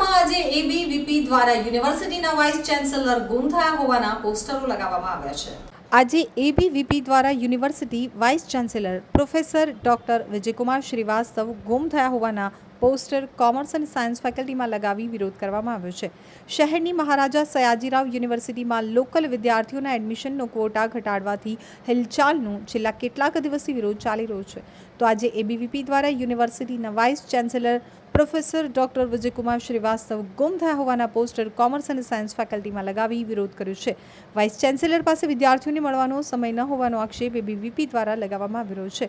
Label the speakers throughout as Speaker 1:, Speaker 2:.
Speaker 1: દ્વારા યુનિવર્સિટીના vice chancellor ગુમ થયા હોવાના પોસ્ટરો લગાવવામાં આવ્યા છે.
Speaker 2: આજે એબીવીપી દ્વારા university vice chancellor professor doctor Vijaykumar Srivastava ગુમ થયા હોવાના પોસ્ટર કોમર્સ અને સાયન્સ ફેકલ્ટીમાં લગાવી વિરોધ કરવામાં આવ્યો છે. શહેરની મહારાજા સયાજીરાવ યુનિવર્સિટીમાં લોકલ વિદ્યાર્થીઓના એડમિશનનો ક્વોટા ઘટાડવાથી હિલચાલનું છેલ્લા કેટલાક દિવસથી વિરોધ ચાલી રહ્યો છે. તો આજે એબીવીપી દ્વારા યુનિવર્સિટીના vice chancellor professor doctor Vijaykumar Srivastava ગુમ થયા હોવાના પોસ્ટર કોમર્સ અને સાયન્સ ફેકલ્ટીમાં લગાવી વિરોધ કર્યો છે. વાઇસ ચાન્સેલર પાસે વિદ્યાર્થીઓને મળવાનો સમય ન હોવાનો આક્ષેપ એબીવીપી દ્વારા લગાવવામાં આવી રહ્યો છે.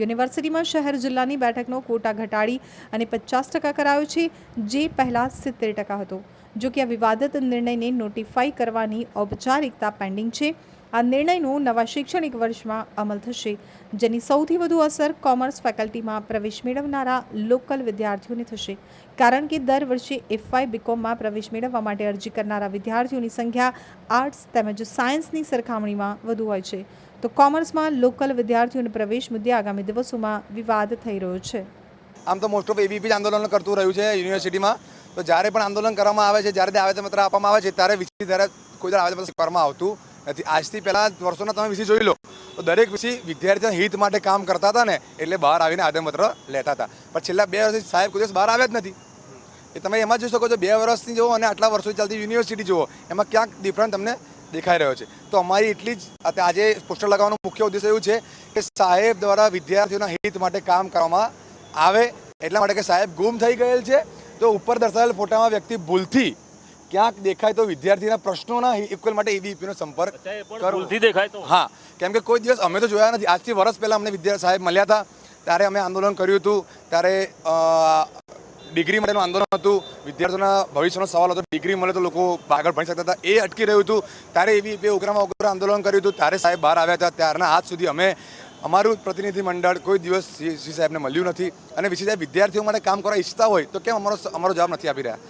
Speaker 2: યુનિવર્સિટીમાં શહેર જિલ્લાની બેઠકનો કોટા ઘટાડી અને પચાસ ટકા કરાયો છે, જે પહેલાં સિત્તેર ટકા હતો. જો કે આ વિવાદિત નિર્ણયને નોટિફાઈ કરવાની ઔપચારિકતા પેન્ડિંગ છે. આ નિર્ણયનો નવા શૈક્ષણિક વર્ષમાં અમલ થશે, જેની સૌથી વધુ અસર કોમર્સ ફેકલ્ટીમાં પ્રવેશ મેળવનારા લોકલ વિદ્યાર્થીઓને થશે. કારણ કે દર વર્ષે એફવાય બીકોમમાં પ્રવેશ મેળવવા માટે અરજી કરનારા વિદ્યાર્થીઓની સંખ્યા આર્ટ્સ તેમજ સાયન્સની સરખામણીમાં વધુ હોય છે. તો કોમર્સમાં લોકલ વિદ્યાર્થીઓને પ્રવેશ મુદ્દે આગામી દિવસોમાં વિવાદ થઈ રહ્યો છે.
Speaker 3: આમ તો મોસ્ટ ઓફ એબીપી જ આંદોલન કરતું રહ્યું છે યુનિવર્સિટીમાં. તો જ્યારે પણ આંદોલન કરવામાં આવે છે, જ્યારે આવેદનપત્ર આપવામાં આવે છે, ત્યારે ત્યારે કોઈ આવેદનપત્ર કરવામાં આવતું નથી આજથી પહેલાં વર્ષોના તમે વિશે જોઈ લો. તો દરેક વિષય વિદ્યાર્થીઓના હિત માટે કામ કરતા હતા ને, એટલે બહાર આવીને આદમપત્ર લેતા હતા. પણ છેલ્લા બે વર્ષથી સાહેબ કોઈ બહાર આવ્યા જ નથી. એ તમે એમાં જોઈ શકો છો, બે વર્ષની જુઓ અને આટલા વર્ષોથી ચાલતી યુનિવર્સિટી જુઓ, એમાં ક્યાંક ડિફરન્ટ તમને દેખાઈ રહ્યો છે. તો અમારી એટલી જ આજે પોસ્ટર લગાવવાનો મુખ્ય ઉદ્દેશ એવું છે કે સાહેબ દ્વારા વિદ્યાર્થીઓના હિત માટે કામ કરવામાં આવે, એટલા માટે કે સાહેબ ગુમ થઈ ગયેલ છે. તો ઉપર દર્શાવેલ ફોટામાં વ્યક્તિ ભૂલથી ક્યાંક દેખાય તો વિદ્યાર્થીના પ્રશ્નોના ઇક્વલ માટે એબીપીનો સંપર્ક
Speaker 4: ભૂલથી દેખાય તો.
Speaker 3: હા કેમ કે કોઈ દિવસ અમે તો જોયા નથી. આજથી વર્ષ પહેલાં અમને વિદ્યાર્થી સાહેબ મળ્યા હતા. ત્યારે અમે આંદોલન કર્યું હતું. ત્યારે ડિગ્રી માટેનું આંદોલન હતું. વિદ્યાર્થીઓના ભવિષ્યનો સવાલ હતો ડિગ્રી મળે તો લોકો આગળ ભણી શકતા હતા. એ અટકી રહ્યું હતું. ત્યારે એવી બે ઉગ્રમાં ઉગ્ર આંદોલન કર્યું હતું. ત્યારે સાહેબ બહાર આવ્યા હતા. ત્યારના આજ સુધી અમે અમારું પ્રતિનિધિ મંડળ કોઈ દિવસ શ્રી સાહેબને મળ્યું નથી. અને સાહેબ વિદ્યાર્થીઓ માટે કામ કરવા ઈચ્છતા હોય તો કેમ અમારો અમારો જવાબ નથી આપી રહ્યા?